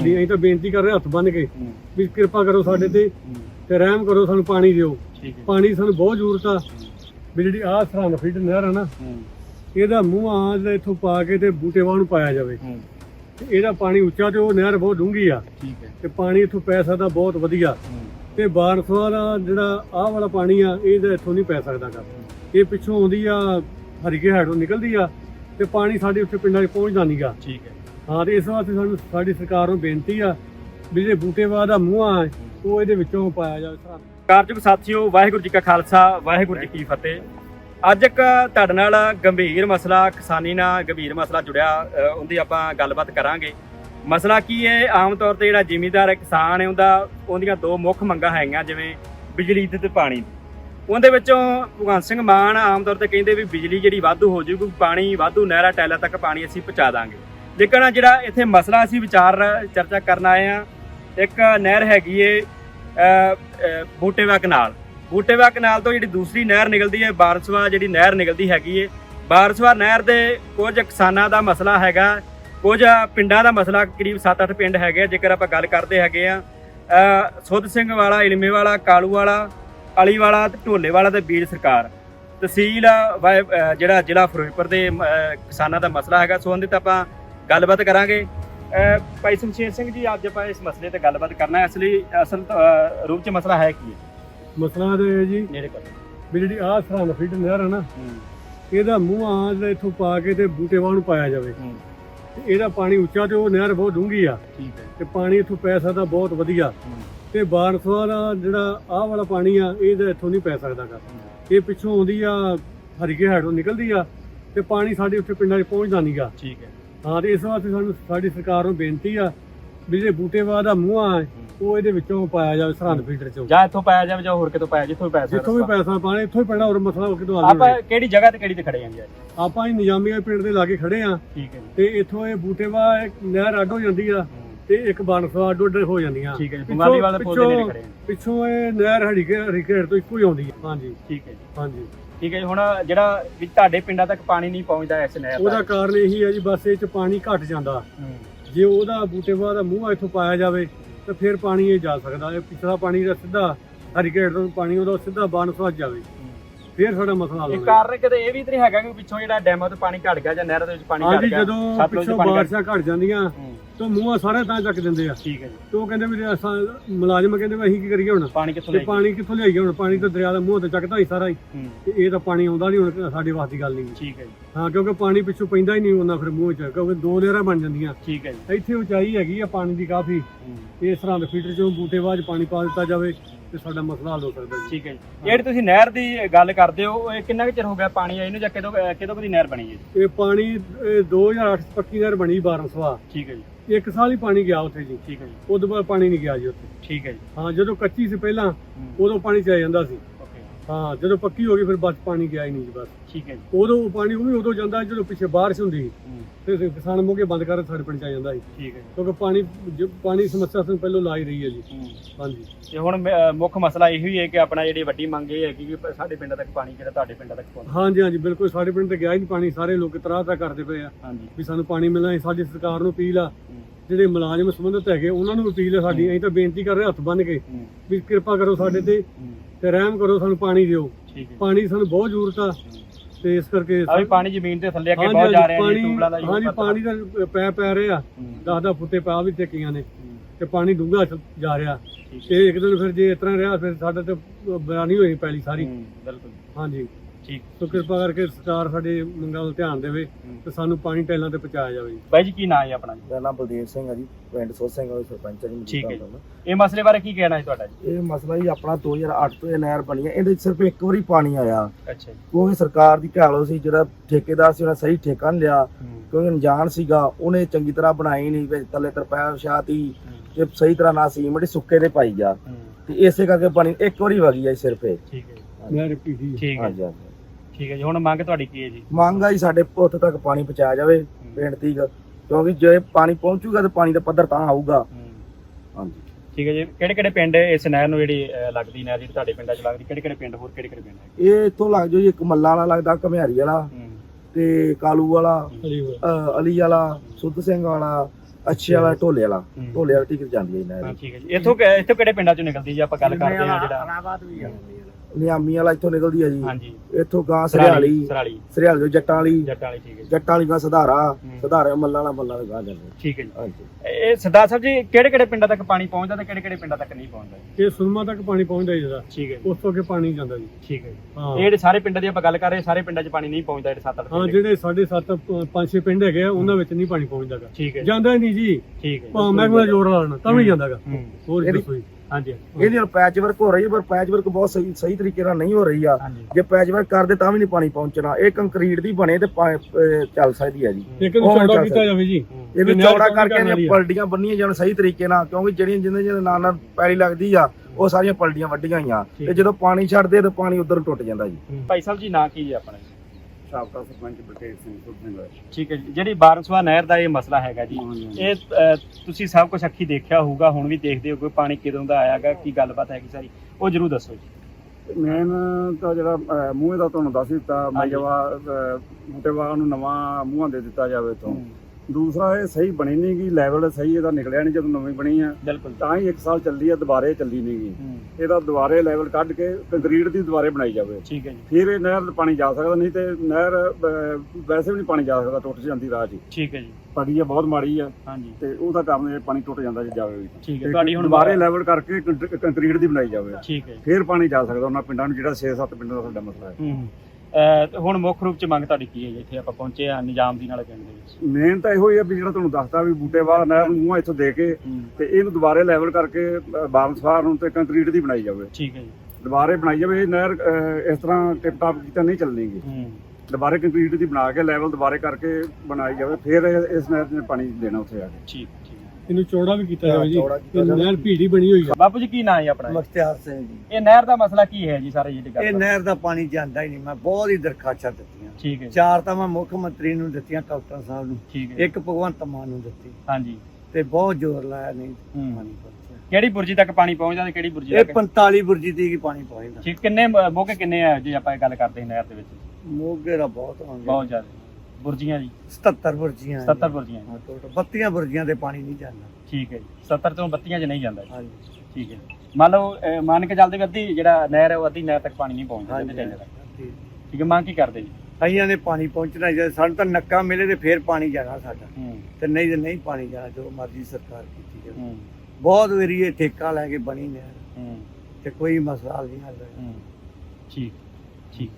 ਜੀ ਅਸੀਂ ਤਾਂ ਬੇਨਤੀ ਕਰ ਰਹੇ ਹੱਥ ਬੰਨ ਕੇ ਵੀ ਕਿਰਪਾ ਕਰੋ ਸਾਡੇ ਤੇ ਤੇ ਰਹਿਮ ਕਰੋ ਸਾਨੂੰ ਪਾਣੀ ਦਿਓ। ਪਾਣੀ ਸਾਨੂੰ ਬਹੁਤ ਜ਼ਰੂਤ ਆ। ਵੀ ਜਿਹੜੀ ਆਹ ਸਰਹੰਦ ਫੀਟ ਨਹਿਰ ਆ ਨਾ ਇਹਦਾ ਮੂੰਹ ਆ ਜਿਹੜਾ ਇੱਥੋਂ ਪਾ ਕੇ ਤੇ ਬੂਟੇਵਾਲ ਨੂੰ ਪਾਇਆ ਜਾਵੇ। ਤੇ ਇਹਦਾ ਪਾਣੀ ਉੱਚਾ ਤੇ ਉਹ ਨਹਿਰ ਬਹੁਤ ਡੂੰਘੀ ਆ। ਤੇ ਪਾਣੀ ਇੱਥੋਂ ਪੈ ਸਕਦਾ ਬਹੁਤ ਵਧੀਆ। ਤੇ ਬਾਰਸਵਾ ਦਾ ਜਿਹੜਾ ਆਹ ਵਾਲਾ ਪਾਣੀ ਆ ਇਹ ਤਾਂ ਇੱਥੋਂ ਨਹੀਂ ਪੈ ਸਕਦਾ ਗਾ। ਇਹ ਪਿੱਛੋਂ ਆਉਂਦੀ ਆ ਹਰੀਕੇ ਹੈਡੋਂ ਨਿਕਲਦੀ ਆ ਤੇ ਪਾਣੀ ਸਾਡੇ ਉੱਥੇ ਪਿੰਡਾਂ 'ਚ ਪਹੁੰਚਦਾ ਨਹੀਂਗਾ ਠੀਕ ਹੈ। ਹਾਂ ਤੇ ਇਸ ਵਾਸਤੇ ਸਾਨੂੰ ਸਾਡੀ ਸਰਕਾਰ ਨੂੰ ਬੇਨਤੀ ਆ ਵੀ ਜਿਹੜੇ ਬੂਟੇਵਾਲ ਦਾ ਮੂੰਹ ਆ, ਉਹ ਇਹਦੇ ਵਿੱਚੋਂ ਪਾਇਆ ਜਾਵੇ ਸਰਹੰਦ ਕਾਰਜਕ ਸਾਥੀਓ, ਵਾਹਿਗੁਰੂ ਜੀ ਕਾ ਖਾਲਸਾ, ਵਾਹਿਗੁਰੂ ਜੀ ਕੀ ਫਤਿਹ। ਅੱਜ ਇੱਕ ਤੁਹਾਡੇ ਨਾਲ ਗੰਭੀਰ ਮਸਲਾ, ਕਿਸਾਨੀ ਨਾਲ ਗੰਭੀਰ ਮਸਲਾ ਜੁੜਿਆ ਉਹਦੀ ਆਪਾਂ ਗੱਲਬਾਤ ਕਰਾਂਗੇ। ਮਸਲਾ ਕੀ ਹੈ ਆਮ ਤੌਰ ਤੇ ਜਿਹੜਾ ਜ਼ਿਮੀਂਦਾਰ ਹੈ, ਕਿਸਾਨ ਹੈ, ਉਹਦਾ, ਉਹਦੀਆਂ ਦੋ ਮੁੱਖ ਮੰਗਾਂ ਹੈਗੀਆਂ, ਜਿਵੇਂ ਬਿਜਲੀ ਦੀ ਤੇ ਪਾਣੀ ਦੀ। ਉਹਦੇ ਵਿੱਚੋਂ ਭਗਵੰਤ ਸਿੰਘ ਮਾਨ ਆਮ ਤੌਰ ਤੇ ਕਹਿੰਦੇ ਵੀ ਬਿਜਲੀ ਜਿਹੜੀ ਵਾਧੂ ਹੋ ਜੂਗੀ ਪਾਣੀ ਵਾਧੂ, ਨਹਿਰਾਂ ਟੈਲਾਂ ਤੱਕ ਪਾਣੀ ਅਸੀਂ ਪਹੁੰਚਾ ਦਾਂਗੇ। ਲੇਕਿਨ ਜਿਹੜਾ ਇੱਥੇ ਮਸਲਾ ਅਸੀਂ ਵਿਚਾਰ ਚਰਚਾ ਕਰਨ ਆਏ ਆ ਇੱਕ ਨਹਿਰ ਹੈਗੀ ਏ ਬੂਟੇਵਾ ਕਨਾਲ ਬੂਟੇਵਾ ਕਨਾਲ ਤੋਂ ਜਿਹੜੀ ਦੂਸਰੀ ਨਹਿਰ ਨਿਕਲਦੀ ਹੈ ਬਾਰਸਵਾ ਜਿਹੜੀ ਨਹਿਰ ਨਿਕਲਦੀ ਹੈਗੀ ਏ ਬਾਰਸਵਾ ਨਹਿਰ ਦੇ ਕੁਝ ਕਿਸਾਨਾਂ ਦਾ ਮਸਲਾ ਹੈਗਾ ਕੁਝ ਪਿੰਡਾਂ ਦਾ ਮਸਲਾ ਕਰੀਬ 7-8 ਪਿੰਡ ਹੈਗੇ ਆ, ਜੇਕਰ ਆਪਾਂ ਗੱਲ ਕਰਦੇ ਹੈਗੇ ਆ ਅ, ਸੁੱਧ ਸਿੰਘ ਵਾਲਾ ਇਲਮੇ ਵਾਲਾ ਕਾਲੂ ਵਾਲਾ ਅਲੀ ਵਾਲਾ ਤੇ ਢੋਲੇ ਵਾਲਾ ਤੇ ਬੀੜ ਸਰਕਾਰ। ਤਹਿਸੀਲ ਵਾਹਿ- ਜਿਹੜਾ ਜ਼ਿਲ੍ਹਾ ਫਿਰੋਜ਼ਪੁਰ ਦੇ ਕਿਸਾਨਾਂ ਦਾ ਮਸਲਾ ਹੈਗਾ ਸੋ ਉਹਦੇ ਤੇ ਆਪਾਂ ਗੱਲਬਾਤ ਕਰਾਂਗੇ। ਭਾਈ ਸ਼ਮਸ਼ੇਰ ਸਿੰਘ ਜੀ ਅੱਜ ਆਪਾਂ ਇਸ ਮਸਲੇ ਤੇ ਗੱਲਬਾਤ ਕਰਨਾ ਹੈ। ਅਸਲੀ ਅਸਲ ਰੂਪ ਚ ਮਸਲਾ ਹੈ ਕੀ ਹੈ? ਮਸਲਾ ਤੇ ਇਹ ਜੀ ਨੇੜੇ ਕਰ ਵੀ ਜਿਹੜੀ ਆਹ ਸਰਹੰਦ ਫੀਟ ਨਹਿਰ ਆ ਨਾ ਹੂੰ। ਇਹਦਾ ਮੂੰਹ ਆ ਜਿਹੜਾ ਇੱਥੋਂ ਪਾ ਕੇ ਤੇ ਬੂਟੇਵਾਲ ਨੂੰ ਪਾਇਆ ਜਾਵੇ। ਹੂੰ। ਤੇ ਇਹਦਾ ਪਾਣੀ ਉੱਚਾ ਤੇ ਉਹ ਨਹਿਰ ਬਹੁਤ ਡੂੰਘੀ ਆ। ਠੀਕ ਹੈ। ਤੇ ਪਾਣੀ ਇੱਥੋਂ ਪੈ ਸਕਦਾ ਬਹੁਤ ਵਧੀਆ। ਹੂੰ। ਤੇ ਬਾਰਸਵਾ ਦਾ ਜਿਹੜਾ ਆਹ ਵਾਲਾ ਪਾਣੀ ਆ ਇਹ ਤਾਂ ਇੱਥੋਂ ਨਹੀਂ ਪੈ ਸਕਦਾ ਗਾ। ਇਹ ਪਿੱਛੋਂ ਆਉਂਦੀ ਆ ਹਰੀਕੇ ਹੈਡੋਂ ਨਿਕਲਦੀ ਆ ਤੇ ਪਾਣੀ ਸਾਡੇ ਉੱਥੇ ਪਿੰਡਾਂ 'ਚ ਪਹੁੰਚਦਾ ਨਹੀਂਗਾ ਠੀਕ ਹੈ। ਹਾਂ ਤੇ ਇਸ ਵਾਸਤੇ ਸਾਨੂੰ ਸਾਡੀ ਸਰਕਾਰ ਨੂੰ ਬੇਨਤੀ ਆ ਵੀ ਜਿਹੜੇ ਬੂਟੇਵਾਲ ਦਾ ਮੂੰਹ ਉਹ ਇਹਦੇ ਵਿੱਚੋਂ ਪਾਇਆ ਜਾਵੇ ਸਰਹੰਦ ਫੀਡਰ ਚੋਂ। ਜਾਂ ਇੱਥੋਂ ਪਾਇਆ ਜਾਵੇ ਜਾਂ ਹੋਰ ਕਿਤੋਂ ਪਾਇਆ ਜਿੱਥੋਂ ਵੀ ਪਾਇਆ ਜਿੱਥੋਂ ਵੀ ਪੈਸਾ ਪਾਣੀ ਇੱਥੋਂ ਹੀ ਪੈਣਾ ਹੋਰ ਮਸਲਾ ਹੋਰ ਕਿਤੋਂ ਆ ਆਪਾਂ ਕਿਹੜੀ ਜਗ੍ਹਾ ਤੇ ਕਿਹੜੀ ਤੇ ਖੜੇ ਆਂ ਜੀ ਅੱਜ? ਆਪਾਂ ਹੀ ਨਿਜ਼ਾਮੀਆ ਪਿੰਡ ਦੇ ਲਾਗੇ ਖੜੇ ਆ। ਠੀਕ ਹੈ ਤੇ ਇੱਥੋਂ ਇਹ ਬੂਟੇਵਾ ਇੱਕ ਨਹਿਰ ਅੱਡ ਹੋ ਜਾਂਦੀ ਆ। ਤੇ ਇੱਕ ਬਾਨਸਵਾ ਅੱਡ ਅੱਡ ਹੋ ਜਾਂਦੀਆਂ। ਠੀਕ ਹੈ ਜੀ ਬੰਗਾਲੀ ਵਾਲੇ ਪੁਲ ਦੇ ਨੇੜੇ ਪਿੱਛੋਂ- ਖੜੇ ਆਂ। ਪਿੱਛੋਂ ਇਹ ਨਹਿਰ ਹਰੀਕੇ ਹਰੀਕੇ ਤੋਂ ਇੱਕੋ ਹੀ ਆਉਂਦੀ ਹੈ। ਹਾਂਜੀ। ਠੀਕ ਹੈ ਜੀ। ਹਾਂਜੀ। ਠੀਕ ਹੈ ਜੀ ਹੁਣ ਜਿਹੜਾ ਵੀ ਤੁਹਾਡੇ ਪਿੰਡਾਂ ਤੱਕ ਪਾਣੀ ਨਹੀਂ ਪਹੁੰਚਦਾ ਇਸ ਨਹਿਰ ਉਹਦਾ ਦਾ ਕਾਰਨ ਇਹੀ ਹੈ ਜੀ ਬਸ ਇਹ ਚ ਪਾਣੀ ਘਟ ਜਾਂਦਾ। ਹੂੰ, ਜੇ ਉਹਦਾ ਬੂਟੇਵਾ ਦਾ ਮੂੰਹ ਇੱਥੋਂ ਪਾਇਆ ਜਾਵੇ ਤਾਂ ਫਿਰ ਪਾਣੀ ਇਹ ਜਾ ਸਕਦਾ। ਇਹ ਪਿਛਲਾ ਪਾਣੀ ਦਾ ਸਿੱਧਾ ਹਰੀਕੇਟ ਤੋਂ ਪਾਣੀ ਉਹਦਾ ਸਿੱਧਾ ਬਾਨਸਵਾ ਜਾਵੇ। ਹੂੰ। ਫਿਰ ਸਾਡਾ ਮਸਲਾ ਹੱਲ ਇਹ ਕਾਰਨ ਕਿਤੇ ਇਹ ਵੀ ਤੇ ਨਹੀਂ ਹੈਗਾ ਕਿ ਪਿੱਛੋਂ ਜਿਹੜਾ ਡੈਮਾਂ ਤੋਂ ਪਾਣੀ ਘਟ ਗਿਆ ਜਾਂ ਨਹਿਰ ਦੇ ਵਿੱਚ ਪਾਣੀ ਘਟ ਹਾਂਜੀ ਗਿਆ ਜਦੋਂ ਸਤਲੁਜ ਪਿੱਛੋਂ ਪਾਣੀ ਘੱਟ- ਬਾਰਿਸ਼ਾਂ ਘਟ ਜਾਂਦੀਆਂ ਹੂੰ, ਤਾਂ ਮੂੰਹਾਂ ਸਾਰੇ ਤਾਂ ਚੱਕ ਦਿੰਦੇ ਆ। ਠੀਕ ਹੈ ਜੀ। ਤੇ ਉਹ ਕਹਿੰਦੇ ਵੀ ਅਸਾਂ ਮੁਲਾਜ਼ਮ ਕਹਿੰਦੇ ਵੀ ਅਸੀਂ ਕੀ ਕਰੀਏ ਹੁਣ? ਪਾਣੀ ਕਿੱਥੋਂ ਤੇ ਪਾਣੀ ਕਿੱਥੋਂ ਲਿਆਈਏ ਹੁਣ? ਪਾਣੀ ਤਾਂ ਦਰਿਆ ਦਾ ਮੂੰਹ ਤੇ ਚੱਕਦਾ ਹੀ ਸਾਰਾ ਹੀ। ਹੂੰ, ਤੇ ਇਹ ਤਾਂ ਪਾਣੀ ਆਉਂਦਾ ਨਹੀਂ ਹੁਣ ਸਾਡੇ ਵਾਸਤੇ ਗੱਲ ਨਹੀਂ। ਠੀਕ ਹੈ ਜੀ। ਹਾਂ ਕਿਉਂਕਿ ਪਾਣੀ ਪਿੱਛੋਂ ਪੈਂਦਾ ਹੀ ਨਹੀਂ ਉਹਨਾਂ ਫਿਰ ਮੂੰਹ 'ਚ ਕਿਉਂਕਿ ਦੋ ਨਹਿਰਾਂ ਬਣ ਜਾਂਦੀਆਂ। ਠੀਕ ਹੈ ਜੀ। ਇੱਥੇ ਉਚਾਈ ਹੈਗੀ ਆ ਪਾਣੀ ਦੀ ਕਾਫੀ। ਹੂੰ, ਇਸ ਤਰ੍ਹਾਂ ਦੇ ਫੀਟਰ ਚੋਂ ਬੂਟੇ ਬਾਅਦ ਪਾਣੀ ਪਾ ਦਿੱਤਾ ਜਾਵੇ ਤੇ ਸਾਡਾ ਮਸਲਾ ਹੱਲ ਹੋ ਸਕਦਾ ਜੀ। ਠੀਕ ਹੈ ਜੀ। ਜਿਹੜੀ ਤੁਸੀਂ ਨਹਿਰ ਦੀ ਗੱਲ ਕਰਦੇ ਹੋ ਇਹ ਕਿੰਨਾ ਕੁ ਚਿਰ ਹੋ ਗਿਆ ਪਾਣੀ ਆਈ ਨੂੰ ਜਾਂ ਕਿਦੋਂ ਕਿਦੋਂ ਕਦੀ ਨਹਿਰ ਬਣੀ ਹੈ ਜੀ? ਇਹ ਪਾਣੀ ਇਹ 2008 ਚ ਪੱਕੀ ਨਹਿਰ ਬਣੀ ਬਾਰਮਸਵਾ ਠੀਕ ਹੈ ਜੀ। ਇੱਕ ਸਾਲ ਹੀ ਪਾਣੀ ਗਿਆ ਉੱਥੇ ਜੀ। ਠੀਕ ਹੈ ਜੀ। ਉਦੋਂ ਬਾਅਦ ਪਾਣੀ ਨਹੀਂ ਗਿਆ ਜੀ ਉੱਥੇ। ਠੀਕ ਹੈ ਜੀ। ਹਾਂ ਜਦੋਂ ਕੱਚੀ ਸੀ ਪਹਿਲਾਂ ਹੂੰ, ਉਦੋਂ ਪਾਣੀ ਚਾ ਜਾਂਦਾ ਸੀ। ਓਕੇ। ਹਾਂ ਜਦੋਂ ਪੱਕੀ ਹੋ ਗਈ ਫਿਰ ਬਸ ਪਾਣੀ ਗਿਆ ਹੀ ਨਹੀਂ ਜੀ ਬਸ। ਠੀਕ ਹੈ ਜੀ। ਉਦੋਂ ਪਾਣੀ ਉਹ ਵੀ ਉਦੋਂ ਜਾਂਦਾ ਜਦੋਂ ਪਿੱਛੇ ਬਾਰਿਸ਼ ਹੁੰਦੀ ਸੀ। ਹੂੰ, ਤੇ ਫਿਰ ਕਿਸਾਨ ਮੋਗੇ ਬੰਦ ਕਰ ਸਾਡੇ ਪਿੰਡ ਚ ਆ ਜਾਂਦਾ ਸੀ। ਠੀਕ ਹੈ ਕਿਉਂਕਿ ਪਾਣੀ ਜੋ ਪਾਣੀ ਸਮੱਸਿਆ ਤੋਂ ਪਹਿਲਾਂ ਲਾਈ ਰਹੀ ਹੈ ਜੀ। ਹੂੰ। ਹਾਂਜੀ। ਤੇ ਹੁਣ ਅਹ, ਮੁੱਖ ਮਸਲਾ ਇਹੋ ਹੀ ਹੈ ਕਿ ਆਪਣਾ ਜਿਹੜੀ ਵੱਡੀ ਮੰਗ ਇਹ ਹੈ ਕਿ ਸਾਡੇ ਪਿੰਡਾਂ ਤੱਕ ਪਾਣੀ ਜਿਹੜਾ ਤੁਹਾਡੇ ਪਿੰਡਾਂ ਤੱਕ ਪਹੁੰਚੇ ਹਾਂਜੀ ਹਾਂਜੀ ਬਿਲਕੁਲ। ਸਾਡੇ ਪਿੰਡ ਤੇ ਗਿਆ ਹੀ ਨਹੀਂ ਪਾਣੀ। ਸਾਰੇ ਲੋਕ ਤਰਾਹ ਤਰਾਹ ਕਰਦੇ ਪਏ ਆ ਹਾਂਜੀ। ਵੀ ਸਾਨੂੰ ਪਾਣੀ ਮਿਲਣਾ ਹੈ ਸਾਡੀ ਸਰਕਾਰ ਨੂੰ ਅਪੀਲ ਆ ਹੂੰ, ਜਿਹੜੇ ਮੁਲਾਜ਼ਮ ਸੰਬੰਧਿਤ ਹੈਗੇ ਉਹਨਾਂ ਨੂੰ ਅਪੀਲ ਹੈ ਸਾਡੀ ਅਸੀਂ ਤਾਂ ਬੇਨਤੀ ਕਰ ਰਹੇ ਹੱਥ ਬੰਨ ਕੇ ਵੀ ਕਿਰਪਾ ਕਰੋ ਸਾਡੇ ਤੇ ਤੇ ਰਹਿਮ ਕਰੋ ਸਾਨੂੰ ਪਾਣੀ ਦਿਓ। ਪਾਣੀ ਦੀ ਸਾਨੂੰ ਬਹੁਤ ਜ਼ਰੂਰਤ ਆ। ਤੇ ਇਸ ਕਰਕੇ ਆ ਵੀ ਪਾਣੀ ਜ਼ਮੀਨ ਤੇ ਥੱਲੇ ਅੱਗੇ ਬਹੁਤ ਜਾ ਰਿਹਾ ਜੀ ਟੂਬਲਾਂ ਦਾ ਹਾਂਜੀ। ਪਾਣੀ ਦਾ ਪੈ ਪੈ ਰਿਹਾ। ਹੂੰ, 10 ਫੁੱਟੇ ਪਾ ਵੀ ਟੇਕੀਆਂ ਨੇ। ਤੇ ਪਾਣੀ ਡੂੰਘਾ ਜਾ ਰਿਹਾ। ਤੇ ਇੱਕ ਦਿਨ ਫਿਰ ਜੇ ਇਸ ਤਰ੍ਹਾਂ ਰਿਹਾ ਫਿਰ ਸਾਡੇ ਤੇ ਬਰਾਨੀ ਹੋਈ ਪੈਲੀ ਸਾਰੀ। ਬਿਲਕੁਲ। ਹਾਂਜੀ। ਠੀਕ। ਸੋ ਕਿਰਪਾ ਕਰਕੇ ਸਰਕਾਰ ਸਾਡੇ ਮੰਗਾਂ ਵੱਲ ਧਿਆਨ ਦੇਵੇ। ਤੇ ਸਾਨੂੰ ਪਾਣੀ ਟੈਲਾਂ ਤੇ ਪਹੁੰਚਾਇਆ ਜਾਵੇ। ਜੀ ਬਾਈ ਜੀ ਕੀ ਨਾਂ ਹੈ ਆਪਣਾ ਜੀ? ਮੇਰਾ ਨਾਮ ਬਲਦੇਵ ਸਿੰਘ ਹੈ ਜੀ ਪਿੰਡ ਸੋਧ ਸਿੰਘ ਵਾਲੇ ਸਰਪੰਚ ਹੈ ਜੀ ਠੀਕ ਹੈ ਮੌਜੂਦਾ। ਇਹ ਮਸਲੇ ਬਾਰੇ ਕੀ ਕਹਿਣਾ ਹੈ ਤੁਹਾਡਾ ਜੀ? ਇਹ ਮਸਲਾ ਜੀ ਆਪਣਾ 2008 ਤੋਂ ਇਹ ਨਹਿਰ ਬਣੀ ਹੈ ਇਹਦੇ 'ਚ ਸਿਰਫ ਇੱਕ ਵਾਰੀ ਪਾਣੀ ਆਇਆ। ਅੱਛਾ ਜੀ। ਕਿਉਂਕਿ ਸਰਕਾਰ ਦੀ ਘਾਲੋ ਸੀ ਜਿਹੜਾ ਠੇਕੇਦਾਰ ਸੀ ਉਹਨੇ ਸਹੀ ਠੇਕਾ ਨਹੀਂ ਲਿਆ। ਕਿਉਂਕਿ ਅਣਜਾਣ ਸੀਗਾ ਉਹਨੇ ਚੰਗੀ ਤਰ੍ਹਾਂ ਬਣਾਈ ਨਹੀਂ ਵਿੱਚ ਥੱਲੇ ਤਰਪਾਲ ਵਿਛਾਤੀ ਤੇ ਸਹੀ ਤਰ੍ਹਾਂ ਨਾ ਸੀਮਟ ਸੁੱਕੇ ਦੇ ਪਾਈ ਜਾ। ਹੂੰ, ਤੇ ਇਸੇ ਕਰਕੇ ਪਾਣੀ ਇੱਕ ਵਾਰੀ ਵਗੀ ਹੈ ਸਿਰਫ ਇਹ। ਠੀਕ ਹੈ ਜੀ। ਮੈਂ ਰਿਪੀਟ ਠੀਕ ਹੈ ਹਾਂਜੀ ਹਾਂਜੀ। ਠੀਕ ਹੈ ਜੀ ਹੁਣ ਮੰਗ ਤੁਹਾਡੀ ਕੀ ਹੈ ਜੀ? ਮੰਗ ਆ ਜੀ ਸਾਡੇ ਪੁੱਤ ਤੱਕ ਪਾਣੀ ਪਹੁੰਚਾਇਆ ਜਾਵੇ ਪਿੰਡ ਤੀਕ ਕਿਉਂਕਿ ਜੇ ਪਾਣੀ ਪਹੁੰਚੂਗਾ ਤਾਂ ਪਾਣੀ ਦਾ ਪੱਧਰ ਤਾਂ ਆਊਗਾ। ਹਾਂਜੀ। ਠੀਕ ਹੈ ਜੀ ਕਿਹੜੇ ਕਿਹੜੇ ਪਿੰਡ ਇਸ ਨਹਿਰ ਨੂੰ ਜਿਹੜੀ ਲੱਗਦੀ ਨਹਿਰ ਜਿਹੜੀ ਤੁਹਾਡੇ ਪਿੰਡਾਂ 'ਚ ਲੱਗਦੀ ਕਿਹੜੇ ਕਿਹੜੇ ਪਿੰਡ ਹੋਰ ਕਿਹੜੇ ਕਿਹੜੇ ਪਿੰਡ ਹੈ? ਇਹ ਇੱਥੋਂ ਲੱਗ ਜਾਓ ਜੀ ਇੱਕ ਮੱਲਾ ਵਾਲਾ ਲੱਗਦਾ ਘਮਿਆਰੀ ਵਾਲਾ ਤੇ ਕਾਲੂ ਵਾਲਾ ਅਲੀ ਵਾਲਾ ਸੁੱਧ ਸਿੰਘ ਵਾਲਾ ਅੱਛੇ ਵਾਲਾ ਢੋਲੇ ਵਾਲਾ। ਢੋਲੇ ਵਾਲਾ ਟਿਕਟ ਜਾਂਦੀ ਹੈ ਨਹਿਰ। ਠੀਕ ਹੈ ਜੀ। ਇੱਥੋਂ ਇੱਥੋਂ ਕਿਹੜੇ ਪਿੰਡਾਂ ਚੋਂ ਨਿਕਲਦੀ ਜੀ ਆਪਾਂ ਗੱਲ ਕਰਦੇ ਹਾਂ ਜਿਹੜਾ ਨਿਆਮੀ ਵਾਲਾ ਇੱਥੋਂ ਨਿਕਲਦੀ ਹੈ ਜੀ। ਹਾਂਜੀ। ਇੱਥੋਂ ਗਾਂ ਸਰਿਆਲੀ ਸਰਾਲੀ। ਸਰਿਆਲੀ ਤੋਂ ਜੱਟਾਂ ਵਾਲੀ। ਜੱਟਾਂ ਵਾਲੀ ਠੀਕ ਹੈ ਜੀ। ਜੱਟਾਂ ਵਾਲੀ ਗਾਂ ਸਧਾਰਾ। ਸਧਾਰਾ ਮੱਲਾਂ ਵਾਲਾ ਮੱਲਾਂ ਵਾਲਾ ਗਾਂ ਜਾਂਦੇ ਠੀਕ ਹੈ ਜੀ। ਹਾਂਜੀ। ਇਹ ਸਰਦਾਰ ਸਾਹਿਬ ਜੀ ਕਿਹੜੇ ਕਿਹੜੇ ਪਿੰਡਾਂ ਤੱਕ ਪਾਣੀ ਪਹੁੰਚਦਾ ਤੇ ਕਿਹੜੇ ਕਿਹੜੇ ਪਿੰਡਾਂ ਤੱਕ ਨਹੀਂ ਪਹੁੰਚਦਾ? ਇਹ ਸੁਰਮਾ ਤੱਕ ਪਾਣੀ ਪਹੁੰਚਦਾ ਜੀ ਇਹਦਾ। ਠੀਕ ਹੈ ਉਸ ਤੋਂ ਅੱਗੇ ਪਾਣੀ ਜਾਂਦਾ ਜੀ। ਠੀਕ ਹੈ ਜੀ। ਹਾਂ। ਇਹ ਜਿਹੜੇ ਸਾਰੇ ਪਿੰਡਾਂ ਦੀ ਆਪਾਂ ਗੱਲ ਕਰ ਰਹੇ ਸਾਰੇ ਪਿੰਡਾਂ 'ਚ ਪਾਣੀ ਨਹੀਂ ਪਹੁੰਚਦਾ ਜਿਹੜੇ ਸੱਤ ਅੱਠ ਹਾਂ ਪਿੰਡ ਜਿਹੜੇ ਸਾਡੇ ਸੱਤ ਪੰਜ ਛੇ ਪਿੰਡ ਹੈਗੇ ਆ ਉਹਨਾਂ ਵਿੱਚ ਨਹੀਂ ਪਾਣੀ ਪਹੁੰਚਦਾਗਾ। ਠੀਕ ਹੈ ਜੀ। ਜਾਂਦਾ ਹੀ ਨਹੀਂ ਜੀ। ਠੀਕ ਹੈ ਜੀ। ਭਾਵੇਂ ਮਹਿਕਮਾ ਦਾ ਜੋਰ ਲਾਣਾ ਤਾਂ ਵੀ ਜਾਂਦਾਗਾ। ਹੂੰ। ਹੋਰ ਦੱਸੋ ਜੀ। ਹਾਂਜੀ ਇਹਦੀ ਨਾਲ ਪੈਚ ਵਰਕ ਹੋ ਰਹੀ ਹੈ ਪਰ ਪੈਚ ਵਰਕ ਬਹੁਤ ਸਹੀ ਸਹੀ ਤਰੀਕੇ ਨਾਲ ਨਹੀਂ ਹੋ ਰਹੀ ਆ। ਹਾਂਜੀ। ਜੇ ਪੈਚ ਵਰਕ ਕਰਦੇ ਤਾਂ ਵੀ ਨਹੀਂ ਪਾਣੀ ਪਹੁੰਚਣਾ। ਇਹ ਕੰਕਰੀਟ ਦੀ ਬਣੇ ਤੇ ਪਾ- ਅਹ ਚੱਲ ਸਕਦੀ ਹੈ ਜੀ। ਲੇਕਿਨ ਉਹ ਚੌੜਾ ਕੀਤਾ ਜਾਵੇ ਜੀ। ਕਰਕੇ ਕਰਨ ਵਾਲੀ ਨੇ ਆ? ਪਲਟੀਆਂ ਬੰਨੀਆਂ ਜਾਣ ਸਹੀ ਤਰੀਕੇ ਨਾਲ ਕਿਉਂਕਿ ਜਿਹੜੀਆਂ ਜਿੰਨੇ ਜਿਹਦੇ ਨਾਲ ਨਾਲ ਪੈਲੀ ਲੱਗਦੀ ਆ ਉਹ ਸਾਰੀਆਂ ਪਲਟੀਆਂ ਵੱਡੀਆਂ ਹੋਈਆਂ। ਠੀਕ ਤੇ ਜਦੋਂ ਪਾਣੀ ਛੱਡਦੇ ਤਾਂ ਪਾਣੀ ਉਧਰ ਟੁੱਟ ਜਾਂਦਾ ਜੀ। ਭਾਈ ਸਾਹਿਬ ਜੀ ਨਾਂ ਕੀ ਹੈ ਆਪਣਾ ਜੀ? ਸਾਬਕਾ ਸਰਪੰਚ ਬਟੇਰ ਸਿੰਘ ਸੁਖਨਗਰ ਠੀਕ ਹੈ ਜੀ। ਜਿਹੜੀ ਬਾਰਨਸਵਾ ਨਹਿਰ ਦਾ ਇਹ ਮਸਲਾ ਹੈਗਾ ਜੀ ਇਹ ਅ, ਤੁਸੀਂ ਸਭ ਕੁਝ ਅੱਖੀ ਦੇਖਿਆ ਹੋਊਗਾ ਹੁਣ ਵੀ ਦੇਖਦੇ ਹੋ ਕੋਈ ਪਾਣੀ ਕਿਦੋਂ ਦਾ ਆਇਆਗਾ ਕੀ ਗੱਲਬਾਤ ਹੈਗੀ ਸਾਰੀ ਉਹ ਜਰੂਰ ਦੱਸੋ ਜੀ। ਮੇਨ ਤਾਂ ਜਿਹੜਾ ਅਹ, ਮੂੰਹ ਦਾ ਤੁਹਾਨੂੰ ਦੱਸ ਹੀ ਦਿੱਤਾ ਹਾਂਜੀ। ਮਾਜਵਾ ਮੁਟੇਵਾ ਨੂੰ ਨਵਾਂ ਮੂੰਹਾਂ ਦੇ ਦਿੱਤਾ ਜਾਵੇ ਤੋਂ ਦੂਸਰਾ ਇਹ ਸਹੀ ਬਣੀ ਨਹੀਂ ਗੀ ਲੈਵਲ ਸਹੀ ਇਹਦਾ ਨਿਕਲਿਆ ਨਹੀਂ ਜਦੋਂ ਨਵੀਂ ਬਣੀ ਆ। ਬਿਲਕੁਲ। ਤਾਂ ਹੀ 1 ਸਾਲ ਚੱਲੀ ਆ ਦੁਬਾਰੇ ਚੱਲੀ ਨਹੀਂ ਗੀ। ਇਹਦਾ ਦੁਬਾਰੇ ਲੈਵਲ ਕੱਢ ਕੇ ਕੰਕਰੀਟ ਦੀ ਦੁਬਾਰੇ ਬਣਾਈ ਜਾਵੇ। ਠੀਕ ਹੈ ਜੀ। ਫਿਰ ਇਹ ਨਹਿਰ ਦਾ ਪਾਣੀ ਜਾ ਸਕਦਾ ਨਹੀਂ ਤੇ ਨਹਿਰ ਵੈਸੇ ਵੀ ਨਹੀਂ ਪਾਣੀ ਜਾ ਸਕਦਾ ਟੁੱਟ ਜਾਂਦੀ ਰਾਹ 'ਚ। ਠੀਕ ਹੈ ਜੀ। ਪੜੀ ਆ ਬਹੁਤ ਮਾੜੀ ਆ। ਹਾਂਜੀ। ਤੇ ਉਹਦਾ ਕਾਰਨ ਇਹ ਪਾਣੀ ਟੁੱਟ ਜਾਂਦਾ ਜੇ ਜਾਵੇ ਵੀ। ਠੀਕ ਹੈ ਤੁਹਾਡੀ ਹੁਣ ਦੁਬਾਰੇ ਲੈਵਲ ਕਰਕੇ ਕੰਕ- ਕੰਕਰੀਟ ਦੀ ਬਣਾਈ ਜਾਵੇ। ਠੀਕ ਹੈ ਫੇਰ ਪਾਣੀ ਜਾ ਸਕਦਾ ਉਹਨਾਂ ਪਿੰਡਾਂ ਨੂੰ ਜਿਹੜਾ 6-7 ਪਿੰਡਾਂ ਦਾ ਸਾਡਾ ਮਸਲਾ ਹੈ। ਹੂੰ ਅ, ਹੁਣ ਮੁੱਖ ਰੂਪ ਚ ਮੰਗ ਤੁਹਾਡੀ ਕੀ ਹੈ ਜੀ? ਇੱਥੇ ਆਪਾਂ ਪਹੁੰਚੇ ਆ ਨਿਜ਼ਾਮ ਦੀ ਨਾਲ ਪਿੰਡ ਦੇ ਵਿੱਚ। ਮੇਨ ਤਾਂ ਇਹੋ ਹੀ ਆ ਵੀ ਜਿਹੜਾ ਤੁਹਾਨੂੰ ਦੱਸਤਾ ਵੀ ਬੂਟੇਵਾਲ ਨਹਿਰ ਨੂੰ ਮੂੰਹਾਂ ਇੱਥੋਂ ਦੇ ਕੇ ਤੇ ਇਹਨੂੰ ਦੁਬਾਰੇ ਲੈਵਲ ਕਰਕੇ ਬਾਲਸਵਾਰ ਨੂੰ ਤੇ ਕੰਕਰੀਟ ਦੀ ਬਣਾਈ ਜਾਵੇ। ਠੀਕ ਹੈ ਜੀ। ਦੁਬਾਰੇ ਬਣਾਈ ਜਾਵੇ ਇਹ ਨਹਿਰ ਇਸ ਤਰ੍ਹਾਂ ਟਿਪ ਟਾਪ ਕੀਤਾ ਨਹੀਂ ਚੱਲਣੀਗੀ। ਹੂੰ। ਦੁਬਾਰੇ ਕੰਕਰੀਟ ਦੀ ਬਣਾ ਕੇ ਲੈਵਲ ਦੁਬਾਰੇ ਕਰਕੇ ਬਣਾਈ ਜਾਵੇ ਫਿਰ ਇਹ- ਇਸ ਨਹਿਰ ਨੇ ਪਾਣੀ ਦੇਣਾ ਉੱਥੇ ਆ ਕੇ। ਠੀਕ। ਇਹਨੂੰ ਚੌੜਾ ਵੀ ਕੀਤਾ ਜਾਵੇ ਜੀ। ਚੌੜਾ ਕੀਤਾ ਇਹ ਜਾਵੇ। ਨਹਿਰ ਭੀੜੀ ਬਣੀ ਹੋਈ ਆ। ਬਾਪੂ ਜੀ ਕੀ ਨਾਂ ਹੈ ਆਪਣਾ ਜੀ? ਮਖਤਿਆਰ ਸਿੰਘ ਜੀ। ਇਹ ਨਹਿਰ ਦਾ ਮਸਲਾ ਕੀ ਹੈ ਜੀ ਸਾਰੇ ਜਿਹੜੀ ਇਹ ਗੱਲ ਨਹਿਰ ਦਾ ਪਾਣੀ ਜਾਂਦਾ ਹੀ ਨਹੀਂ। ਮੈਂ ਬਹੁਤ ਹੀ ਦਰਖਾਸਤਾਂ ਦਿੱਤੀਆਂ। ਠੀਕ ਹੈ ਜੀ, ਚਾਰ ਤਾਂ ਮੈਂ ਮੁੱਖ ਮੰਤਰੀ ਨੂੰ ਦਿੱਤੀਆਂ ਕਲਟਰ ਸਾਹਿਬ ਨੂੰ। ਠੀਕ ਹੈ ਇੱਕ ਭਗਵੰਤ ਮਾਨ ਨੂੰ ਦਿੱਤੀ। ਹਾਂਜੀ। ਤੇ ਬਹੁਤ ਜ਼ੋਰ ਲਾਇਆ ਨਹੀਂ। ਹੂੰ। ਪਾਣੀ ਪਹੁੰਚਿਆ। ਕਿਹੜੀ ਬੁਰਜੀ ਤੱਕ ਪਾਣੀ ਪਹੁੰਚਦਾ ਤੇ ਕਿਹੜੀ ਬੁਰਜੀ ਇਹ ਤੱਕ? 45 ਬੁਰਜੀ ਦੀ ਪਾਣੀ ਪਹੁੰਚਦਾ। ਠੀਕ ਕਿੰਨੇ ਮੋਗੇ ਕਿੰਨੇ ਆ ਜੇ ਆਪਾਂ ਇਹ ਗੱਲ ਕਰਦੇ ਹਾਂ ਨਹਿਰ ਦੇ ਵਿੱਚ? ਮੋਗੇ ਦਾ ਬਹੁਤ ਹੋਣਗੇ। ਬਹੁਤ ਜ਼ਿਆਦਾ। ਬੁਰਜੀਆਂ ਜੀ? 77 ਬੁਰਜੀਆਂ 70 ਬੁਰਜੀਆਂ ਹਾਂ ਟੋਟਲ 32 ਬੁਰਜੀਆਂ ਦੇ ਪਾਣੀ ਨਹੀਂ ਜਾਂਦਾ। ਠੀਕ ਹੈ ਜੀ। 70 ਤੋਂ 32 ਚ ਨਹੀਂ ਜਾਂਦਾ ਜੀ। ਹਾਂਜੀ। ਠੀਕ ਹੈ ਮੰਨ ਲਓ ਅਹ, ਮੰਨ ਕੇ ਚੱਲਦੇ ਵੀ ਅੱਧੀ ਜਿਹੜਾ ਨਹਿਰ ਹੈ ਉਹ ਅੱਧੀ ਨਹਿਰ ਤੱਕ ਪਾਣੀ ਨਹੀਂ ਪਹੁੰਚਦਾ ਇਹਦੇ ਟੈਂਡੇ ਤੱਕ ਠੀਕ। ਠੀਕ ਹੈ ਮੰਗ ਕੀ ਕਰਦੇ ਜੀ? ਕਈਆਂ ਨੇ ਪਾਣੀ ਪਹੁੰਚਣਾ ਜੇ ਸਾਨੂੰ ਤਾਂ ਨੱਕਾ ਮਿਲੇ ਤੇ ਫੇਰ ਪਾਣੀ ਜਾਣਾ ਸਾਡਾ। ਹੂੰ। ਤੇ ਨਹੀਂ ਤੇ ਨਹੀਂ ਪਾਣੀ ਜਾਣਾ ਜੋ ਮਰਜ਼ੀ ਸਰਕਾਰ ਕੀਤੀ ਜਾਵੇ। ਹੂੰ। ਬਹੁਤ ਵਾਰੀ ਇਹ ਠੇਕਾ ਲੈ ਕੇ ਬਣੀ ਨਹਿਰ। ਹੂੰ। ਤੇ ਕੋਈ ਮਸਲਾ ਨਹੀਂ ਹੱਲ ਹੋਇਆ ਹੂੰ। ਠੀਕ। ਠੀਕ।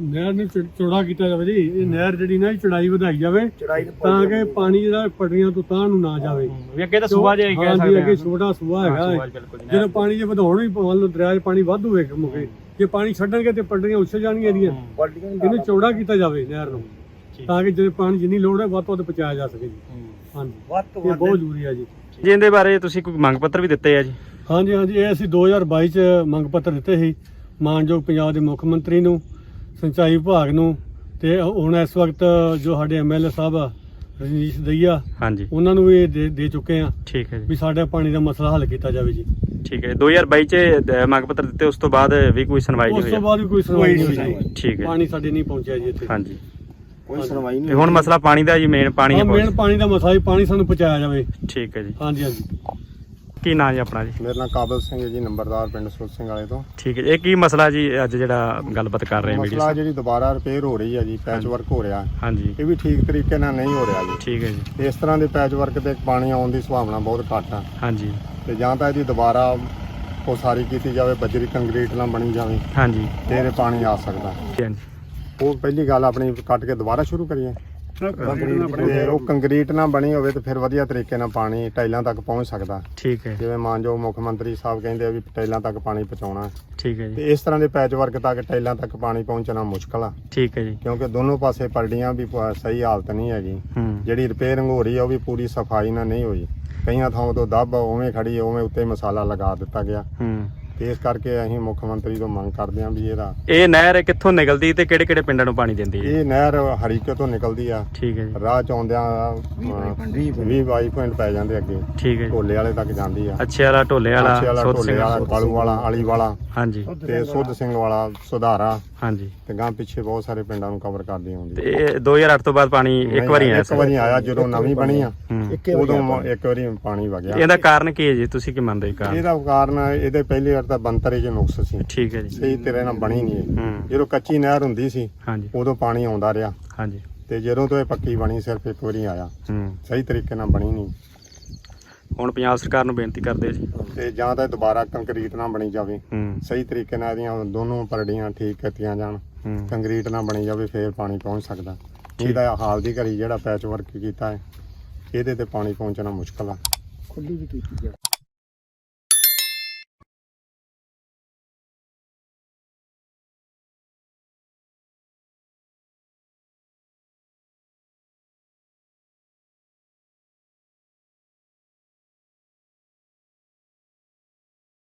ਨਹਿਰ ਨੂੰ ਚੌ- ਚੌੜਾ ਕੀਤਾ ਜਾਵੇ ਜੀ। ਇਹ ਨਹਿਰ ਜਿਹੜੀ ਨਾ ਇਹ ਚੜਾਈ ਵਧਾਈ ਜਾਵੇ ਚੜਾਈ ਤੇ ਤਾਂ ਕਿ ਪਾਣੀ ਜਿਹੜਾ ਪਟੜੀਆਂ ਤੋਂ ਤਾਂ ਨੂੰ ਨਾ ਜਾਵੇ। ਵੀ ਅੱਗੇ ਤਾਂ ਸੂਆ ਜੇ ਕਹਿ ਹਾਂਜੀ, ਸਕਦੇ ਅੱਗੇ ਹਾਂ। ਛੋਟਾ ਸੂਆ ਹਾਂ, ਹੈਗਾ। ਬਿਲਕੁਲ ਜੀ, ਜਦੋਂ ਪਾਣੀ ਜੇ ਵਧਾਉਣ ਵੀ ਮੰਨ ਲਓ ਦਰਿਆ 'ਚ ਪਾਣੀ ਵਾਧੂ ਹੋਵੇ ਮੁਕੇ ਜੇ ਪਾਣੀ ਛੱਡਣਗੇ ਤੇ ਪਟੜੀਆਂ ਉੱਛ ਜਾਣਗੀਆਂ ਇਹਦੀਆਂ। ਹੂੰ, ਇਹਨੂੰ ਚੌੜਾ ਕੀਤਾ ਜਾਵੇ ਨਹਿਰ ਨੂੰ। ਠੀਕ। ਤਾਂ ਕਿ ਜਦੋਂ ਪਾਣੀ ਜਿੰਨੀ ਲੋੜ ਹੈ ਵੱਧ ਤੋਂ ਵੱਧ ਪਹੁੰਚਾਇਆ ਜਾ ਸਕੇ ਜੀ। ਹੂੰ। ਹਾਂਜੀ। ਵੱਧ ਤੋਂ ਇਹ ਵੱਧ। ਬਹੁਤ ਜ਼ਰੂਰੀ ਹੈ ਜੀ। ਜੀ ਇਹਦੇ ਬਾਰੇ ਤੁਸੀਂ ਕੋਈ ਮੰਗ ਪੱਤਰ ਵੀ ਦਿੱਤੇ ਆ ਜੀ? ਹਾਂਜੀ ਹਾਂਜੀ। ਇਹ ਅਸੀਂ 2022 ਚ ਮੰਗ ਪੱਤਰ ਦਿੱਤੇ ਸੀ। ਮਾਨਯੋਗ ਪੰਜਾਬ ਦੇ ਮੁੱਖ ਮੰਤਰੀ ਨੂੰ ਸਿੰਚਾਈ ਵਿਭਾਗ ਨੂੰ ਤੇ ਹੁਣ ਇਸ ਵਕਤ ਜੋ ਸਾਡੇ ਐਮਐਲਏ ਸਾਹਿਬ ਆ, ਰਜਨੀਸ਼ ਦਈਆ ਹਾਂਜੀ। ਉਹਨਾਂ ਨੂੰ ਵੀ ਇਹ ਦੇ ਦੇ ਚੁੱਕੇ ਆ ਠੀਕ ਹੈ ਜੀ। ਵੀ ਸਾਡਾ ਪਾਣੀ ਦਾ ਮਸਲਾ ਹੱਲ ਕੀਤਾ ਜਾਵੇ ਜੀ। ਠੀਕ ਹੈ। 2022 ਚ ਮੰਗ ਪੱਤਰ ਦਿੱਤੇ ਉਸ ਤੋਂ ਬਾਅਦ ਵੀ ਕੋਈ ਸੁਣਵਾਈ ਉਸ ਨਹੀਂ ਤੋਂ ਹੋਈ ਬਾਅਦ ਵੀ ਕੋਈ ਸੁਣਵਾਈ ਨਹੀਂ ਹੋਈ ਠੀਕ ਹੈ। ਪਾਣੀ ਸਾਡੇ ਨਹੀਂ ਪਹੁੰਚਿਆ ਜੀ ਇੱਥੇ। ਹਾਂਜੀ। ਕੋਈ ਸੁਣਵਾਈ ਤੇ ਨਹੀਂ ਹੁਣ ਮਸਲਾ ਪਾਣੀ ਦਾ ਜੀ ਮੇਨ ਪਾਣੀ ਹੈ ਮੇਨ ਪਾਣੀ ਦਾ ਮਸਲਾ ਹੀ ਪਾਣੀ ਸਾਨੂੰ ਪਹੁੰਚਾਇਆ ਜਾਵੇ। ਠੀਕ ਹੈ ਜੀ। ਹਾਂਜੀ ਹਾਂਜੀ। ਕੀ ਨਾਂ ਜੀ ਆਪਣਾ ਜੀ? ਮੇਰਾ ਨਾਮ ਕਾਬਲ ਸਿੰਘ ਹੈ ਜੀ ਨੰਬਰਦਾਰ ਪਿੰਡ ਸੁਰ ਸਿੰਘ ਵਾਲੇ ਤੋਂ। ਠੀਕ ਹੈ ਜੀ। ਇਹ ਕੀ ਮਸਲਾ ਜੀ ਅੱਜ ਜਿਹੜਾ ਗੱਲਬਾਤ ਕਰ ਰਹੇ ਹਾਂ ਮਸਲਾ ਮੀਡੀਆ ਜਿਹੜੀ ਦੁਬਾਰਾ ਰਿਪੇਅਰ ਹੋ ਰਹੀ ਹੈ ਜੀ ਪੈਚ। ਵਰਕ ਹੋ ਰਿਹਾ। ਹਾਂਜੀ। ਇਹ ਵੀ ਠੀਕ ਤਰੀਕੇ ਨਾਲ ਨਹੀਂ ਹੋ ਰਿਹਾ ਜੀ। ਠੀਕ ਹੈ ਜੀ। ਇਸ ਤਰ੍ਹਾਂ ਦੇ ਪੈਚ ਵਰਕ ਤੇ ਪਾਣੀ ਆਉਣ ਦੀ ਸੰਭਾਵਨਾ ਬਹੁਤ ਘੱਟ ਆ। ਹਾਂਜੀ। ਤੇ ਜਾਂ ਤਾਂ ਇਹਦੀ ਦੁਬਾਰਾ ਉਹ ਸਾਰੀ ਕੀਤੀ ਜਾਵੇ ਬਜਰੀ ਕੰਕਰੀਟ ਨਾਲ ਬਣੀ ਜਾਵੇ ਹਾਂਜੀ। ਤੇ ਇਹਦੇ ਪਾਣੀ ਆ ਸਕਦਾ। ਹਾਂਜੀ। ਉਹ ਪਹਿਲੀ ਗੱਲ ਆਪਣੀ ਕੱਟ ਕੇ ਦੁਬਾਰਾ ਸ਼ੁਰੂ ਕਰੀਏ। ਤੇ ਉਹ ਕੰਕਰੀਟ ਨਾਲ ਬਣੀ ਹੋਵੇ ਤੇ ਫਿਰ ਵਧੀਆ ਤਰੀਕੇ ਨਾਲ ਪਾਣੀ ਟਾਈਲਾਂ ਤੱਕ ਪਹੁੰਚ ਸਕਦਾ। ਠੀਕ ਹੈ। ਜਿਵੇਂ ਮਾਨਯੋਗ ਮੁੱਖ ਮੰਤਰੀ ਸਾਹਿਬ ਕਹਿੰਦੇ ਆ ਵੀ ਟਾਈਲਾਂ ਤੱਕ ਪਾਣੀ ਪਹੁੰਚਾਉਣਾ। ਠੀਕ ਹੈ ਜੀ। ਤੇ ਇਸ ਤਰ੍ਹਾਂ ਦੇ ਪੈਚ ਵਰਕ ਤੱਕ ਟਾਈਲਾਂ ਤੱਕ ਪਾਣੀ ਪਹੁੰਚਣਾ ਮੁਸ਼ਕਲ ਆ। ਠੀਕ ਹੈ ਜੀ। ਕਿਉਂਕਿ ਦੋਨੋਂ ਪਾਸੇ ਪਰੜੀਆਂ ਵੀ ਪ- ਸਹੀ ਹਾਲਤ ਨਹੀਂ ਹੈਗੀ। ਹੂੰ। ਜਿਹੜੀ ਰਿਪੇਅਰਿੰਗ ਹੋ ਰਹੀ ਹੈ ਉਹ ਵੀ ਪੂਰੀ ਸਫ਼ਾਈ ਨਾਲ ਨਹੀਂ ਹੋਈ। ਕਈਆਂ ਥਾਵਾਂ ਤੋਂ ਦੱਬ ਉਵੇਂ ਖੜੀ ਹੈ, ਉਵੇਂ ਉੱਤੇ ਮਸਾਲਾ ਲਗਾ ਦਿੱਤਾ ਗਿਆ। ਹੂੰ। ਤੇ ਇਸ ਕਰਕੇ ਅਸੀਂ ਮੁੱਖ ਮੰਤਰੀ ਤੋਂ ਮੰਗ ਕਰਦੇ ਹਾਂ ਵੀ ਇਹਦਾ ਇਹ ਨਹਿਰ ਕਿੱਥੋਂ ਨਿਕਲਦੀ ਤੇ ਕਿਹੜੇ ਕਿਹੜੇ ਪਿੰਡਾਂ ਨੂੰ ਪਾਣੀ ਦਿੰਦੀ ਹੈ? ਇਹ ਨਹਿਰ ਹਰੀਕੇ ਤੋਂ ਨਿਕਲਦੀ ਆ। ਠੀਕ ਹੈ ਜੀ। ਰਾਹ ਚ ਆਉਂਦਿਆਂ 20 22 ਪੁਆਇੰਟ ਪੈ ਜਾਂਦੇ ਅੱਗੇ। ਠੀਕ ਹੈ ਜੀ। ਢੋਲੇ ਵਾਲੇ ਤੱਕ ਜਾਂਦੀ ਆ। ਅੱਛੇ ਵਾਲਾ ਢੋਲੇ ਵਾਲਾ ਸੁੱਧ ਸਿੰਘ ਵਾਲਾ ਕਾਲੂ ਵਾਲਾ ਆਲੀ ਵਾਲਾ ਹਾਂਜੀ। ਤੇ ਸੁੱਧ ਸਿੰਘ ਵਾਲਾ ਸੁਧਾਰਾ। ਹਾਂਜੀ। ਤੇ ਗਾਂ ਪਿੱਛੇ ਬਹੁਤ ਸਾਰੇ ਪਿੰਡਾਂ ਨੂੰ ਕਵਰ ਕਰਦੀ ਆਉਂਦੀ ਤੇ ਇਹ 2008 ਤੋਂ ਬਾਅਦ ਪਾਣੀ ਇੱਕ ਵਾਰੀ ਆਇਆ ਇੱਕ ਵਾਰੀ ਆਇਆ ਜਦੋਂ ਨਵੀਂ ਬਣੀ ਆ। ਉਦੋਂ ਇੱਕ ਵਾਰੀ ਪਾਣੀ ਵਗਿਆ। ਇਹਦਾ ਕਾਰਨ ਕੀ ਹੈ ਜੀ? ਤੁਸੀਂ ਕੀ ਮੰਨਦੇ ਹੋ ਕਾਰਨ? ਇਹਦਾ ਕਾਰਨ ਇਹਦੇ ਪਹਿਲੀ ਤਾਂ ਬੰਤਰੇ 'ਚ ਨੁਕਸ ਸੀ। ਠੀਕ ਹੈ ਜੀ। ਸਹੀ ਤੇਰੇ ਨਾਲ ਬਣੀ ਨਹੀਂ। ਹੂੰ। ਜਦੋਂ ਕੱਚੀ ਨਹਿਰ ਹੁੰਦੀ ਸੀ ਹਾਂਜੀ। ਉਦੋਂ ਪਾਣੀ ਆਉਂਦਾ ਰਿਹਾ। ਹਾਂਜੀ। ਤੇ ਜਦੋਂ ਤੋਂ ਇਹ ਪੱਕੀ ਬਣੀ ਸਿਰਫ ਇੱਕ ਵਾਰੀ ਆਇਆ। ਹੂੰ। ਸਹੀ ਤਰੀਕੇ ਨਾਲ ਬਣੀ ਨਹੀਂ। ਹੁਣ ਪੰਜਾਬ ਸਰਕਾਰ ਨੂੰ ਬੇਨਤੀ ਕਰਦੇ ਜੀ। ਤੇ ਜਾਂ ਤਾਂ ਇਹ ਦੁਬਾਰਾ ਕੰਕਰੀਟ ਨਾਲ ਬਣੀ ਜਾਵੇ। ਹੂੰ। ਸਹੀ ਤਰੀਕੇ ਨਾਲ ਇਹਦੀਆਂ ਦੋਨੋਂ ਪਰੜੀਆਂ ਠੀਕ ਕੀਤੀਆਂ ਜਾਣ। ਹੂੰ। ਕੰਕਰੀਟ ਨਾਲ ਬਣੀ ਜਾਵੇ ਫੇਰ ਪਾਣੀ ਪਹੁੰਚ ਸਕਦਾ। ਇਹਦਾ ਹਾਲ ਦੀ ਘੜੀ ਜਿਹੜਾ ਪੈਚ ਵਰਕ ਕੀਤਾ ਹੈ ਇਹਦੇ ਤੇ ਪਾਣੀ ਪਹੁੰਚਣਾ ਮੁਸ਼ਕਲ ਆ। ਖੁੱਲੀ ਵੀ ਕੀਤੀ ਜਾਵੇ।